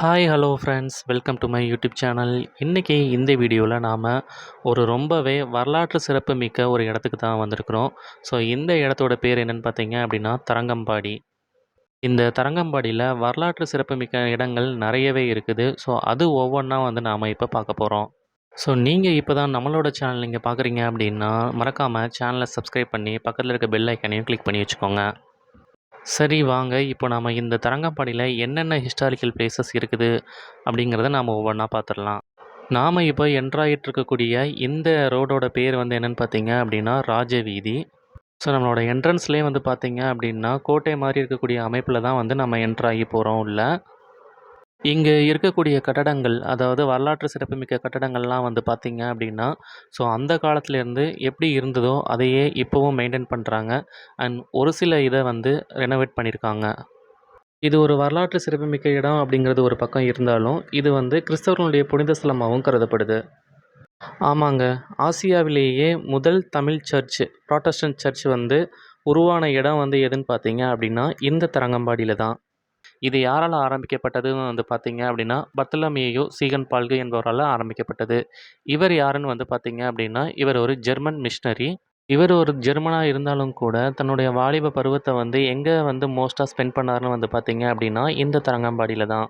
Hi hello friends welcome to my YouTube channel இன்றைக்கி இந்த வீடியோவில் நாம் ஒரு ரொம்பவே வரலாற்று சிறப்பு மிக்க ஒரு இடத்துக்கு தான் வந்திருக்கிறோம். ஸோ இந்த இடத்தோட பேர் என்னென்னு பார்த்தீங்க அப்படின்னா தரங்கம்பாடி. இந்த தரங்கம்பாடியில் வரலாற்று சிறப்பு மிக்க இடங்கள் நிறையவே இருக்குது. ஸோ அது ஒவ்வொன்றா வந்து நாம் இப்போ பார்க்க போகிறோம் ஸோ நீங்கள் இப்போ தான் நம்மளோட சேனல் நீங்கள் பார்க்குறீங்க அப்படின்னா மறக்காமல் சேனலை சப்ஸ்கிரைப் பண்ணி பக்கத்தில் இருக்க பெல் ஐக்கனையும் கிளிக் பண்ணி வச்சுக்கோங்க. சரி வாங்க. இப்போ நாம் இந்த தரங்கம்பாடியில் என்னென்ன ஹிஸ்டாரிக்கல் பிளேசஸ் இருக்குது அப்படிங்கிறத நாம் ஒவ்வொன்றா பார்த்துடலாம். நாம் இப்போ என்ட்ராகிட்டு இருக்கக்கூடிய இந்த ரோடோட பேர் வந்து என்னென்னு பார்த்தீங்க அப்படின்னா ராஜவீதி. ஸோ நம்மளோட என்ட்ரன்ஸ்லேயே வந்து பார்த்தீங்க அப்படின்னா கோட்டை மாதிரி இருக்கக்கூடிய அமைப்பில் தான் வந்து நம்ம என்ட்ராகி போகிறோம் உள்ள. இங்கே இருக்கக்கூடிய கட்டடங்கள் அதாவது வரலாற்று சிறப்புமிக்க கட்டடங்கள்லாம் வந்து பார்த்தீங்க அப்படின்னா ஸோ அந்த காலத்துலேருந்து எப்படி இருந்ததோ அதையே இப்போவும் மெயின்டைன் பண்ணுறாங்க அண்ட் ஒரு சில இதை வந்து ரெனோவேட் பண்ணியிருக்காங்க. இது ஒரு வரலாற்று சிறப்புமிக்க இடம் அப்படிங்கிறது ஒரு பக்கம் இருந்தாலும் இது வந்து கிறிஸ்தவர்களுடைய புனித ஸ்தலமாகவும் கருதப்படுது. ஆமாங்க. ஆசியாவிலேயே முதல் தமிழ் சர்ச் ப்ராட்டஸ்டன்ட் சர்ச் வந்து உருவான இடம் வந்து எதுன்னு பார்த்தீங்க அப்படின்னா இந்த தரங்கம்பாடியில் தான். இது யாரால் ஆரம்பிக்கப்பட்டதுன்னு வந்து பார்த்தீங்க அப்படின்னா பர்த்தலமேயு சீகன் பால்கு என்பவரால் ஆரம்பிக்கப்பட்டது. இவர் யாருன்னு வந்து பார்த்தீங்க அப்படின்னா இவர் ஒரு ஜெர்மன் மிஷினரி. இவர் ஒரு ஜெர்மனாக இருந்தாலும் கூட தன்னுடைய வாலிப பருவத்தை வந்து எங்கே வந்து மோஸ்ட்டாக ஸ்பெண்ட் பண்ணாருன்னு வந்து பார்த்தீங்க அப்படின்னா இந்த தரங்கம்பாடியில் தான்.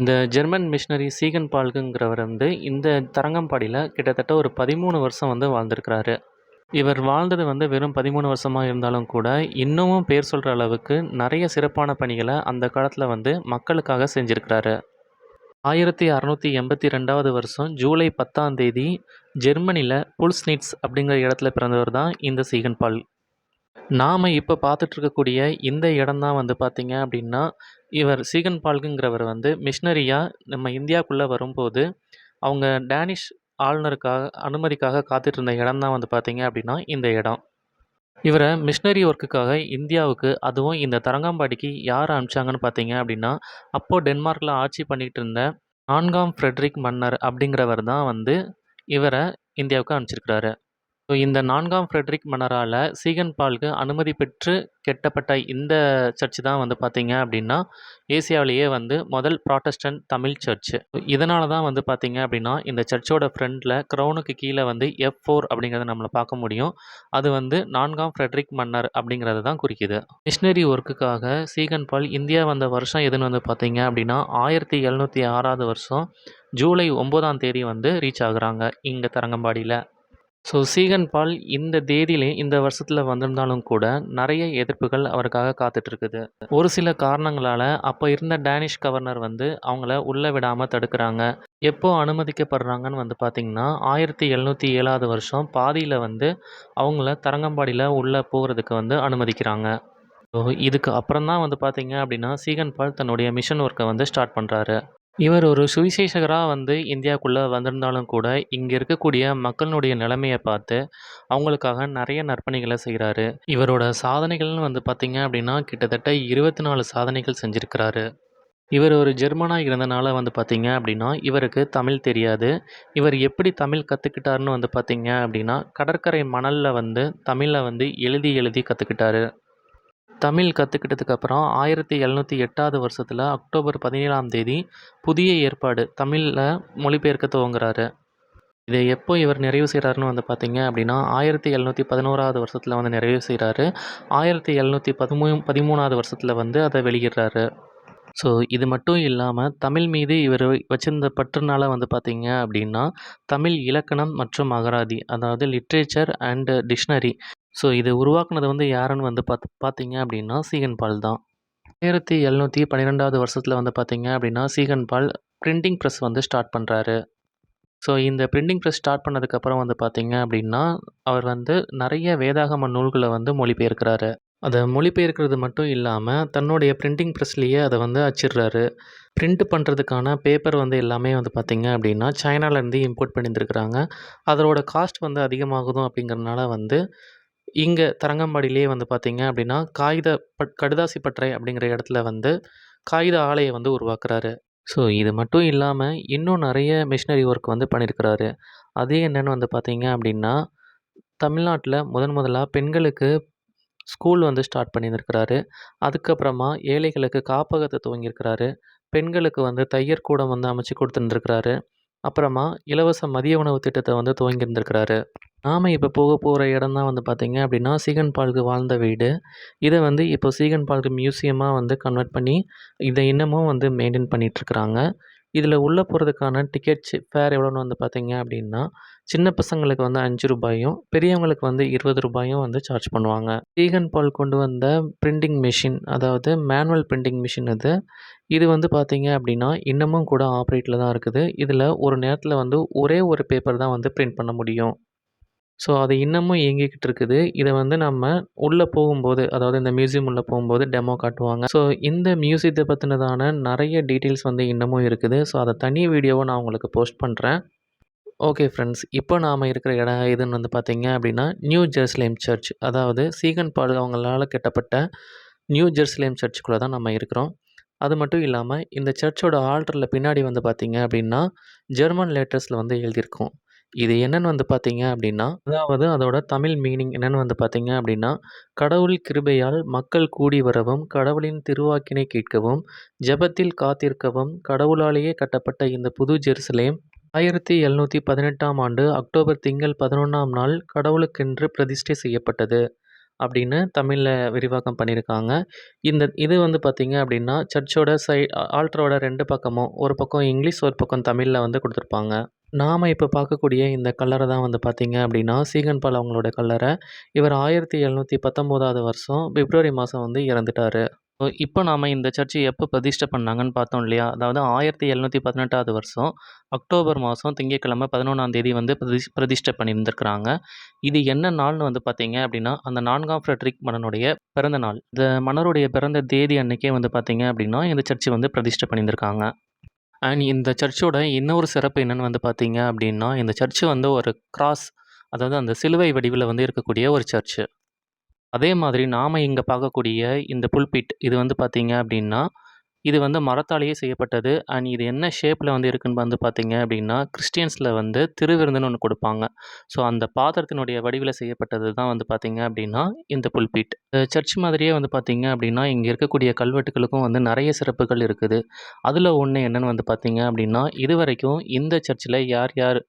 இந்த ஜெர்மன் மிஷினரி சீகன் பால்குங்கிறவர் வந்து இந்த தரங்கம்பாடியில் கிட்டத்தட்ட ஒரு பதிமூணு வருஷம் வந்து வாழ்ந்திருக்கிறாரு. இவர் வாழ்ந்தது வந்து வெறும் பதிமூணு வருஷமாக இருந்தாலும் கூட இன்னமும் பேர் சொல்கிற அளவுக்கு நிறைய சிறப்பான பணிகளை அந்த காலத்தில் வந்து மக்களுக்காக செஞ்சுருக்கிறாரு. ஆயிரத்தி அறநூற்றி எண்பத்தி ரெண்டாவது வருஷம் ஜூலை பத்தாம் தேதி ஜெர்மனியில் புல்ஸ்னிட்ஸ் அப்படிங்கிற இடத்துல பிறந்தவர் தான் இந்த சீகன் பால். நாம் இப்போ பார்த்துட்ருக்கக்கூடிய இந்த இடம் தான் வந்து பார்த்திங்க அப்படின்னா இவர் சீகன் பால்குங்கிறவர் வந்து மிஷினரியாக நம்ம இந்தியாவுக்குள்ளே வரும்போது அவங்க டேனிஷ் ஆளுநருக்காக அனுமதிக்காக காத்துட்டு இருந்த இடம் தான் வந்து பார்த்தீங்க அப்படின்னா இந்த இடம். இவரை மிஷினரி ஒர்க்குக்காக இந்தியாவுக்கு அதுவும் இந்த தரங்காம்பாடிக்கு யார் அனுப்பிச்சாங்கன்னு பார்த்தீங்க அப்படின்னா அப்போது டென்மார்க்கில் ஆட்சி பண்ணிகிட்டு இருந்த நான்காம் ஃப்ரெட்ரிக் மன்னர் அப்படிங்கிறவர் தான் வந்து இவரை இந்தியாவுக்கு அனுப்பிச்சிருக்கிறாரு இந்த நான்காம் ஃப்ரெட்ரிக் மன்னரால் சீகன் பால்க்கு அனுமதி பெற்று கெட்டப்பட்ட இந்த சர்ச்சு தான் வந்து பார்த்திங்க அப்படின்னா ஏசியாவிலேயே வந்து முதல் ப்ராட்டஸ்டன்ட் தமிழ் சர்ச்சு. இதனால தான் வந்து பார்த்திங்க அப்படின்னா இந்த சர்ச்சோட ஃப்ரண்டில் க்ரௌனுக்கு கீழே வந்து எஃப் ஃபோர் அப்படிங்கிறத நம்மளை பார்க்க முடியும். அது வந்து நான்காம் ஃப்ரெட்ரிக் மன்னர் அப்படிங்கிறது தான் குறிக்குது. மிஷினரி ஒர்க்குக்காக சீகன் பால் இந்தியா வந்த வருஷம் எதுன்னு வந்து பார்த்திங்க அப்படின்னா ஆயிரத்தி எழுநூற்றி ஆறாவது வருஷம் ஜூலை ஒம்போதாம் தேதி வந்து ரீச் ஆகுறாங்க இங்கே தரங்கம்பாடியில். ஸோ சீகன் பால் இந்த தேதியிலே இந்த வருஷத்தில் வந்திருந்தாலும் கூட நிறைய எதிர்ப்புகள் அவருக்காக காத்துட்ருக்குது. ஒரு சில காரணங்களால் அப்போ இருந்த டேனிஷ் கவர்னர் வந்து அவங்கள உள்ளே விடாமல் தடுக்கிறாங்க. எப்போ அனுமதிக்கப்படுறாங்கன்னு வந்து பார்த்திங்கன்னா ஆயிரத்தி எழுநூற்றி ஏழாவது வருஷம் பாதியில் வந்து அவங்கள தரங்கம்பாடியில் உள்ளே போகிறதுக்கு வந்து அனுமதிக்கிறாங்க. ஸோ இதுக்கு அப்புறம் தான் வந்து பார்த்திங்க அப்படின்னா சீகன் பால் தன்னுடைய மிஷன் ஒர்க்கை வந்து ஸ்டார்ட் பண்ணுறாரு இவர் ஒரு சுவிசேஷகராக வந்து இந்தியாவுக்குள்ளே வந்திருந்தாலும் கூட இங்கே இருக்கக்கூடிய மக்களினுடைய நிலைமையை பார்த்து அவங்களுக்காக நிறைய நற்பணிகளை செய்கிறாரு இவரோட சாதனைகள்னு வந்து பார்த்திங்க அப்படின்னா கிட்டத்தட்ட இருபத்தி நாலு சாதனைகள் செஞ்சுருக்கிறாரு. இவர் ஒரு ஜெர்மனாக இருந்தனால வந்து பார்த்திங்க அப்படின்னா இவருக்கு தமிழ் தெரியாது. இவர் எப்படி தமிழ் கற்றுக்கிட்டாருன்னு வந்து பார்த்திங்க அப்படின்னா கடற்கரை மணலில் வந்து தமிழை வந்து எழுதி எழுதி கற்றுக்கிட்டாரு தமிழ் கற்றுக்கிட்டதுக்கு அப்புறம் ஆயிரத்தி எழுநூற்றி எட்டாவது வருஷத்தில் அக்டோபர் பதினேழாம் தேதி புதிய ஏற்பாடு தமிழில் மொழிபெயர்க்க துவங்குறாரு. இதை எப்போ இவர் நிறைவு செய்கிறாருன்னு வந்து பார்த்தீங்க அப்படின்னா ஆயிரத்தி எழுநூற்றி பதினோராவது வருஷத்தில் வந்து நிறைவு செய்கிறாரு ஆயிரத்தி எழுநூற்றி பதிமூ பதிமூணாவது வருஷத்தில் வந்து அதை வெளியிடுறாரு. ஸோ இது மட்டும் இல்லாமல் தமிழ் மீது இவர் வச்சிருந்த பற்றுனால வந்து பார்த்திங்க அப்படின்னா தமிழ் இலக்கணம் மற்றும் அகராதி அதாவது லிட்ரேச்சர் அண்டு டிக்ஷனரி ஸோ இது உருவாக்குனது வந்து யாருன்னு வந்து பார்த்து பார்த்தீங்க அப்படின்னா சீகன் பால் தான். ஆயிரத்தி எழுநூற்றி பன்னிரெண்டாவது வருஷத்தில் வந்து பார்த்தீங்க அப்படின்னா சீகன் பால் பிரிண்டிங் ப்ரெஸ் வந்து ஸ்டார்ட் பண்ணுறாரு ஸோ இந்த பிரிண்டிங் ப்ரெஸ் ஸ்டார்ட் பண்ணதுக்கப்புறம் வந்து பார்த்தீங்க அப்படின்னா அவர் வந்து நிறைய வேதாகம நூல்களை வந்து மொழிபெயர்க்கிறாரு. அதை மொழிபெயர்க்கிறது மட்டும் இல்லாமல் தன்னுடைய பிரிண்டிங் ப்ரெஸ்லேயே அதை வந்து அச்சிடுறாரு. பிரிண்ட் பண்ணுறதுக்கான பேப்பர் வந்து எல்லாமே வந்து பார்த்திங்க அப்படின்னா சைனாலேருந்து இம்போர்ட் பண்ணியிருந்துருக்குறாங்க. அதோட காஸ்ட் வந்து அதிகமாகுதும் அப்படிங்கிறதுனால வந்து இங்கே தரங்கம்பாடியிலேயே வந்து பார்த்திங்க அப்படின்னா காகித பட் கடுதாசி பற்றை அப்படிங்கிற இடத்துல வந்து காகித ஆலையை வந்து உருவாக்குறாரு. ஸோ இது மட்டும் இல்லாமல் இன்னும் நிறைய மிஷினரி ஒர்க் வந்து பண்ணியிருக்கிறாரு. அது என்னென்னு வந்து பார்த்திங்க அப்படின்னா தமிழ்நாட்டில் முதன் முதலாக பெண்களுக்கு ஸ்கூல் வந்து ஸ்டார்ட் பண்ணியிருக்கிறாரு. அதுக்கப்புறமா ஏழைகளுக்கு காப்பகத்தை துவங்கியிருக்கிறாரு. பெண்களுக்கு வந்து தையர் கூடம் வந்து அமைச்சு கொடுத்துருந்துருக்கிறாரு. அப்புறமா இலவச மதிய உணவு திட்டத்தை வந்து துவங்கியிருந்திருக்கிறாரு. நாம் இப்போ போக போகிற இடம் தான் வந்து பார்த்திங்க அப்படின்னா சீகன் பால்கு வாழ்ந்த வீடு. இதை வந்து இப்போ சீகன் பால்கு மியூசியமாக வந்து கன்வெர்ட் பண்ணி இதை இன்னமும் வந்து மெயின்டைன் பண்ணிகிட்ருக்குறாங்க இதில் உள்ளே போகிறதுக்கான டிக்கெட்ஸ் ஃபேர் எவ்வளோன்னு வந்து பார்த்தீங்க அப்படின்னா சின்ன பசங்களுக்கு வந்து அஞ்சு ரூபாயும் பெரியவங்களுக்கு வந்து இருபது ரூபாயும் வந்து சார்ஜ் பண்ணுவாங்க. ஈகன் பால் கொண்டு வந்த பிரிண்டிங் மிஷின் அதாவது மேனுவல் பிரிண்டிங் மிஷின் இது இது வந்து பார்த்தீங்க அப்படின்னா இன்னமும் கூட ஆப்ரேட்டில் தான் இருக்குது. இதில் ஒரு நேரத்தில் வந்து ஒரே ஒரு பேப்பர் தான் வந்து பிரிண்ட் பண்ண முடியும். ஸோ அது இன்னமும் இயங்கிக்கிட்டு இருக்குது. இதை வந்து நம்ம உள்ளே போகும்போது அதாவது இந்த மியூசியம் உள்ளே போகும்போது டெமோ காட்டுவாங்க. ஸோ இந்த மியூசியத்தை பற்றினதான நிறைய டீட்டெயில்ஸ் வந்து இன்னமும் இருக்குது. ஸோ அதை தனி வீடியோவை நான் உங்களுக்கு போஸ்ட் பண்ணுறேன் ஓகே ஃப்ரெண்ட்ஸ் இப்போ நாம் இருக்கிற இடம் எதுன்னு வந்து பார்த்தீங்க அப்படின்னா நியூ ஜெருசலேம் சர்ச் அதாவது சீகன் பால் அவங்களால கட்டப்பட்ட நியூ ஜெருசலேம் சர்ச்சுக்குள்ளே தான் நம்ம இருக்கிறோம். அது மட்டும் இல்லாமல் இந்த சர்ச்சோட ஆல்டரில் பின்னாடி வந்து பார்த்தீங்க அப்படின்னா ஜெர்மன் லேட்டர்ஸில் வந்து எழுதியிருக்கோம். இது என்னென்னு வந்து பார்த்தீங்க அப்படின்னா அதாவது அதோட தமிழ் மீனிங் என்னென்னு வந்து பார்த்தீங்க அப்படின்னா கடவுள் கிருபையால் மக்கள் கூடி வரவும் கடவுளின் திருவாக்கினை கேட்கவும் ஜெபத்தில் காத்திருக்கவும் கடவுளாலேயே கட்டப்பட்ட இந்த புது ஜெருசலேம் ஆயிரத்தி எழுநூற்றி பதினெட்டாம் ஆண்டு அக்டோபர் திங்கள் பதினொன்றாம் நாள் கடவுளுக்கென்று பிரதிஷ்டை செய்யப்பட்டது. அப்படின்னு தமிழில் விரிவாக்கம் பண்ணியிருக்காங்க. இந்த இது வந்து பார்த்திங்க அப்படின்னா சர்ச்சோட சை ஆல்ட்ரோட ரெண்டு பக்கமும் ஒரு பக்கம் இங்கிலீஷ் ஒரு பக்கம் தமிழில் வந்து கொடுத்துருப்பாங்க. நாம் இப்போ பார்க்கக்கூடிய இந்த கல்லறை தான் வந்து பார்த்திங்க அப்படின்னா சீகன் பால் அவங்களோட கல்லறை இவர் ஆயிரத்தி எழுநூற்றி பத்தொம்போதாவது வருஷம் பிப்ரவரி மாதம் வந்து இறந்துட்டார். இப்போ நாம் இந்த சர்ச்சை எப்போ பிரதிஷ்டை பண்ணாங்கன்னு பார்த்தோம் இல்லையா? அதாவது ஆயிரத்தி எழுநூற்றி பதினெட்டாவது வருஷம் அக்டோபர் மாதம் திங்கட்கிழமை பதினொன்றாம் தேதி வந்து பிரதிஷ் பிரதிஷ்டை பண்ணியிருந்திருக்கிறாங்க. இது என்ன நாள்னு வந்து பார்த்தீங்க அப்படின்னா அந்த நான்காம் ஃப்ரெட்ரிக் மன்னனுடைய பிறந்த நாள். இந்த மன்னருடைய பிறந்த தேதி அன்னைக்கே வந்து பார்த்தீங்க அப்படின்னா இந்த சர்ச்சை வந்து பிரதிஷ்டை பண்ணியிருந்திருக்காங்க. அண்ட் இந்த சர்ச்சோட இன்னொரு சிறப்பு என்னென்னு வந்து பார்த்தீங்க அப்படின்னா இந்த சர்ச்சு வந்து ஒரு கிராஸ் அதாவது அந்த சிலுவை வடிவில் வந்து இருக்கக்கூடிய ஒரு சர்ச்சு. அதே மாதிரி நாம் இங்கே பார்க்கக்கூடிய இந்த புல்பிட் இது வந்து பார்த்தீங்க அப்படின்னா இது வந்து மரத்தாலேயே செய்யப்பட்டது. அண்ட் இது என்ன ஷேப்பில் வந்து இருக்குன்னு வந்து பார்த்தீங்க அப்படின்னா கிறிஸ்டியன்ஸில் வந்து திருவிருந்துன்னு ஒன்று கொடுப்பாங்க. ஸோ அந்த பாத்திரத்தினுடைய வடிவில் செய்யப்பட்டது தான் வந்து பார்த்தீங்க அப்படின்னா இந்த புல்பீட் சர்ச் மாதிரியே வந்து பார்த்தீங்க அப்படின்னா இங்கே இருக்கக்கூடிய கல்வெட்டுகளுக்கும் வந்து நிறைய சிறப்புகள் இருக்குது. அதில் ஒன்று என்னென்னு வந்து பார்த்தீங்க அப்படின்னா இது வரைக்கும் இந்த சர்ச்சில் யார் யார்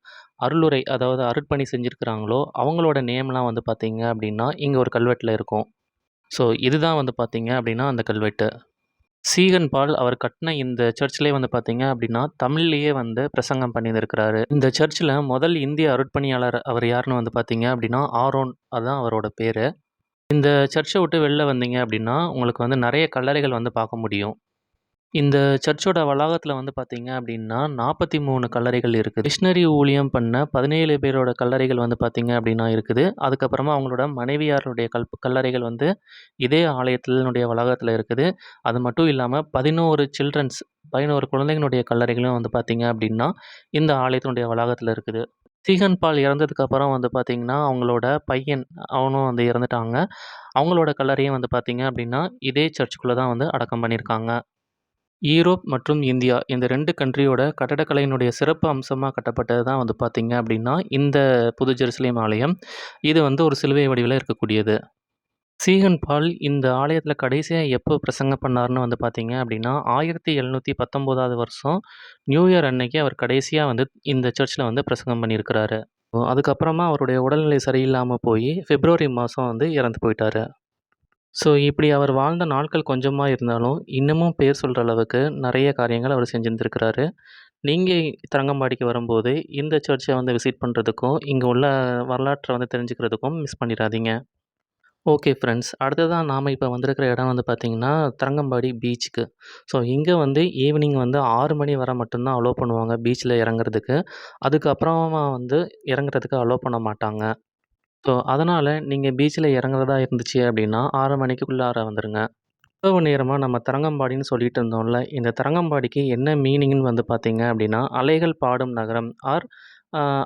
அருளுரை அதாவது அருட்பணி செஞ்சுருக்கிறாங்களோ அவங்களோட நேம்லாம் வந்து பார்த்தீங்க அப்படின்னா இங்கே ஒரு கல்வெட்டில் இருக்கும். ஸோ இதுதான் வந்து பார்த்தீங்க அப்படின்னா அந்த கல்வெட்டு. சீகன் பால் அவர் கட்டின இந்த சர்ச்சிலே வந்து பார்த்தீங்க அப்படின்னா தமிழ்லேயே வந்து பிரசங்கம் பண்ணியிருக்கிறாரு. இந்த சர்ச்சில் முதல் இந்திய அருட்பணியாளர் அவர் யாருன்னு வந்து பார்த்தீங்க அப்படின்னா ஆரோன். அதுதான் அவரோட பேர். இந்த சர்ச்சை விட்டு வெளில வந்தீங்க அப்படின்னா உங்களுக்கு வந்து நிறைய கல்லறைகள் வந்து பார்க்க முடியும். இந்த சர்ச்சோட வளாகத்தில் வந்து பார்த்தீங்க அப்படின்னா நாற்பத்தி மூணு கல்லறைகள் இருக்குது. மிஷினரி ஊழியம் பண்ண பதினேழு பேரோட கல்லறைகள் வந்து பார்த்தீங்க அப்படின்னா இருக்குது. அதுக்கப்புறமா அவங்களோட மனைவியாருடைய கல் கல்லறைகள் வந்து இதே ஆலயத்தினுடைய வளாகத்தில் இருக்குது. அது மட்டும் இல்லாமல் பதினோரு சில்ட்ரன்ஸ் பதினோரு குழந்தைங்களுடைய கல்லறைகளும் வந்து பார்த்தீங்க அப்படின்னா இந்த ஆலயத்தினுடைய வளாகத்தில் இருக்குது. சீகன் பால் இறந்ததுக்கப்புறம் வந்து பார்த்திங்கன்னா அவங்களோட பையன் அவனும் வந்து இறந்துட்டாங்க. அவங்களோட கல்லறையும் வந்து பார்த்திங்க அப்படின்னா இதே சர்ச்சுக்குள்ளே தான் வந்து அடக்கம் பண்ணியிருக்காங்க ஈரோப் மற்றும் இந்தியா இந்த ரெண்டு கண்ட்ரியோட கட்டடக்கலையினுடைய சிறப்பு அம்சமாக கட்டப்பட்டது தான் வந்து பார்த்திங்க அப்படின்னா இந்த புது ஜெருசலேம் ஆலயம். இது வந்து ஒரு சிலுவை வடிவில் இருக்கக்கூடியது. சீகன் பால் இந்த ஆலயத்தில் கடைசியாக எப்போ பிரசங்கம் பண்ணார்னு வந்து பார்த்தீங்க அப்படின்னா ஆயிரத்தி எழுநூற்றி பத்தொம்போதாவது வருஷம் நியூ இயர் அன்னைக்கு அவர் கடைசியாக வந்து இந்த சர்ச்சில் வந்து பிரசங்கம் பண்ணியிருக்கிறாரு. அதுக்கப்புறமா அவருடைய உடல்நிலை சரியில்லாமல் போய் பிப்ரவரி மாதம் வந்து இறந்து போயிட்டார். ஸோ இப்படி அவர் வாழ்ந்த நாட்கள் கொஞ்சமாக இருந்தாலும் இன்னமும் பேர் சொல்கிற அளவுக்கு நிறைய காரியங்கள் அவர் செஞ்சுருந்துருக்கிறாரு. நீங்கள் தரங்கம்பாடிக்கு வரும்போது இந்த சர்ச்சை வந்து விசிட் பண்ணுறதுக்கும் இங்கே உள்ள வரலாற்றை வந்து தெரிஞ்சுக்கிறதுக்கும் மிஸ் பண்ணிடாதீங்க. ஓகே ஃப்ரெண்ட்ஸ் அடுத்ததாக நாம் இப்போ வந்திருக்கிற இடம் வந்து பார்த்திங்கன்னா தரங்கம்பாடி பீச்சுக்கு ஸோ இங்கே வந்து ஈவினிங் வந்து ஆறு மணி வரை மட்டும்தான் அலோவ் பண்ணுவாங்க பீச்சில் இறங்குறதுக்கு. அதுக்கப்புறமா வந்து இறங்குறதுக்கு அலோவ் பண்ண மாட்டாங்க. ஸோ அதனால் நீங்கள் பீச்சில் இறங்குறதா இருந்துச்சு அப்படின்னா ஆறு மணிக்குள்ளார வந்துடுங்க இவ்வளவு நேரமாக நம்ம தரங்கம்பாடின்னு சொல்லிட்டு இருந்தோம்ல இந்த தரங்கம்பாடிக்கு என்ன மீனிங்னு வந்து பார்த்தீங்க அப்படின்னா அலைகள் பாடும் நகரம் ஆர்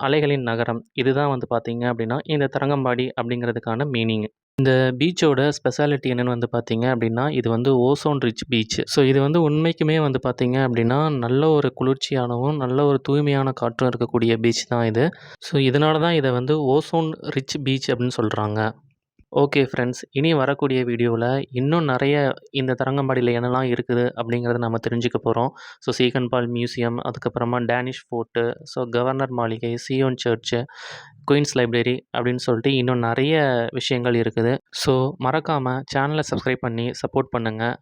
அலைகளின் நகரம். இதுதான் வந்து பார்த்தீங்க அப்படின்னா இந்த தரங்கம்பாடி அப்படிங்கிறதுக்கான மீனிங்கு இந்த பீச்சோட ஸ்பெஷாலிட்டி என்னென்னு வந்து பார்த்தீங்க அப்படின்னா இது வந்து ஓசோன் ரிச் பீச் ஸோ இது வந்து உண்மைக்குமே வந்து பார்த்தீங்க அப்படின்னா நல்ல ஒரு குளிர்ச்சியானவும் நல்ல ஒரு தூய்மையான காற்றும் இருக்கக்கூடிய பீச் தான் இது. ஸோ இதனால தான் இதை வந்து ஓசோன் ரிச் பீச் அப்படின்னு சொல்கிறாங்க ஓகே ஃப்ரெண்ட்ஸ் இனி வரக்கூடிய வீடியோவில் இன்னும் நிறைய இந்த தரங்கம்பாடியில் என்னெல்லாம் இருக்குது அப்படிங்கிறத நம்ம தெரிஞ்சுக்க போகிறோம் ஸோ சீகன்பால் மியூசியம் அதுக்கப்புறமா டேனிஷ் ஃபோர்ட்டு ஸோ கவர்னர் மாளிகை சியோன் சர்ச்சு குயின்ஸ் லைப்ரரி அப்படின்னு சொல்லிட்டு இன்னும் நிறைய விஷயங்கள் இருக்குது. ஸோ மறக்காமல் சேனலை சப்ஸ்கிரைப் பண்ணி சப்போர்ட் பண்ணுங்கள்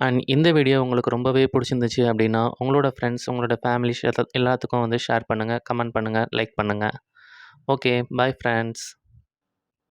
அண்ட் இந்த வீடியோ உங்களுக்கு ரொம்பவே பிடிச்சிருந்துச்சு அப்படின்னா உங்களோட ஃப்ரெண்ட்ஸ் உங்களோட ஃபேமிலிஸ் எல்லாத்துக்கும் வந்து ஷேர் பண்ணுங்கள் கமெண்ட் பண்ணுங்கள் லைக் பண்ணுங்கள் ஓகே பாய் ஃப்ரெண்ட்ஸ்